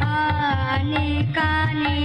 কানে কানে